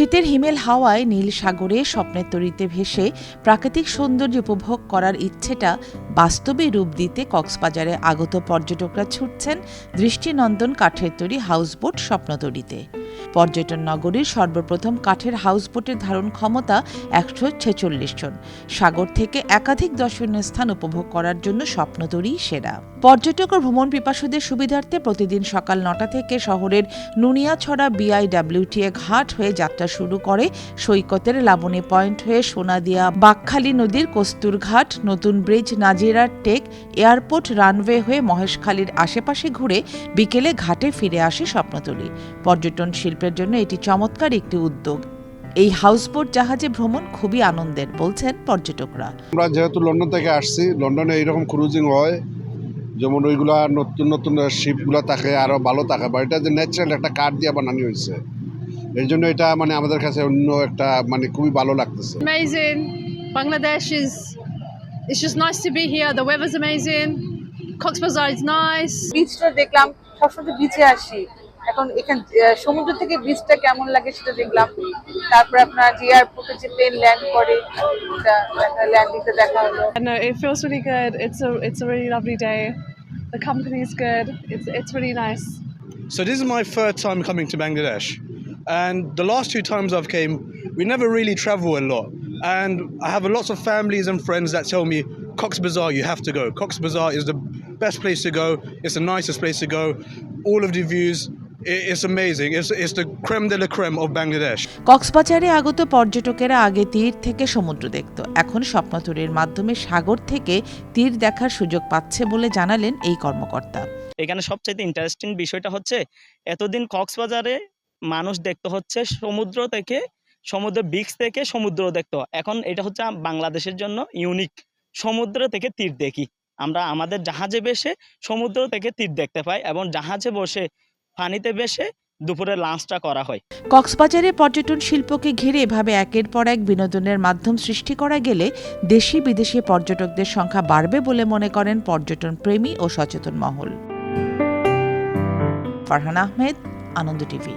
শীতের হিমেল হাওয়ায় নীল সাগরে স্বপ্নের তরিতে ভেসে প্রাকৃতিক সৌন্দর্য উপভোগ করার ইচ্ছেটা বাস্তবে রূপ দিতে কক্সবাজারে আগত পর্যটকরা ছুটছেন দৃষ্টিনন্দন কাঠের তৈরি হাউসবোট স্বপ্নতরীতে। পর্যটন নগরীর সর্বপ্রথম কাঠের হাউসবোটের ধারণ ক্ষমতা একশো ছেচল্লিশ জন। সাগর থেকে একাধিক দর্শনীয় স্থান উপভোগ করার জন্য স্বপ্নতরী সেরা। পর্যটক ও ভ্রমণ পিপাসুদের সুবিধার্থে প্রতিদিন সকাল নটা থেকে শহরের নুনিয়াছড়া বিআইডব্লিউটিএ ঘাট হয়ে যাত্রা শুরু করে সৈকতের লাবণী পয়েন্ট হয়ে সোনাদিয়া বাকখালী নদীর কস্তুরঘাট নতুন ব্রিজ নাজিরার টেক, এয়ারপোর্ট রানওয়ে হয়ে মহেশখালীর আশেপাশে ঘুরে বিকেলে ঘাটে ফিরে আসে স্বপ্নতলী। পর্যটন শিল্পের জন্য এটি চমৎকার একটি উদ্যোগ এই হাউসবোট জাহাজে ভ্রমণ খুবই আনন্দের বলছেন পর্যটকরা আমরা যেহেতু লন্ডন থেকে আসছি লন্ডনে এইরকম ক্রুজিং হয় যেমন ওইগুলা নতুন নতুন শিপগুলো থাকে আরও ভালো থাকে বা এটা যে ন্যাচারাল একটা কাঠ দিয়ে বানানো হয়েছে এই জন্য এটা মানে আমাদের কাছে অন্য একটা মানে খুবই ভালো লাগতেছে amazing. Bangladesh is it's just nice to be here. The weather's amazing. Cox Bazar is nice. বিচটা দেখলাম সবসময় বিচে আসি এখন এখানে আহ, সমুদ্র থেকে বিচটা কেমন লাগে সেটা দেখলাম তারপর আপনার যে এয়ারপোর্টে যে প্লেন ল্যান্ড করে ল্যান্ডিংটা দেখা হলো No, it feels really good. It's a it's a really lovely day. The company is good. It's it's really nice. So this is my third time coming to Bangladesh, and the last two times I've came, we never really travel a lot, and I have lots of families and friends that tell me Cox Bazar, you have to go. Cox Bazar is the best place to go. It's the nicest place to go. All of the views, i- it's amazing. It's it's the creme de la creme of Bangladesh. কক্সবাজারে আগত পর্যটকেরা আগে তীর থেকে সমুদ্র দেখত। এখন স্বপ্নতরীর মাধ্যমে সাগর থেকে তীর দেখার সুযোগ পাচ্ছে বলে জানালেন এই কর্মকর্তা। এখানে সবচেয়ে ইন্টারেস্টিং বিষয়টা হচ্ছে এতদিন কক্সবাজারে মানুষ দেখতে হচ্ছে সমুদ্র থেকে সমুদ্র বিচ থেকে সমুদ্র দেখতো। এখন এটা হচ্ছে বাংলাদেশের জন্য ইউনিক সমুদ্র থেকে তীর দেখি। আমরা আমাদের জাহাজে বেসে সমুদ্র থেকে তীর দেখতে পাই এবং জাহাজে বসে পানিতে বেশে দুপুরে লাঞ্চটা করা হয়। কক্সবাজারে পর্যটন শিল্পকে ঘিরে এভাবে একের পর এক বিনোদনের মাধ্যম সৃষ্টি করা গেলে দেশি বিদেশি পর্যটকদের সংখ্যা বাড়বে বলে মনে করেন পর্যটন প্রেমী ও সচেতন মহল। ফারহান আহমেদ, আনন্দ টিভি।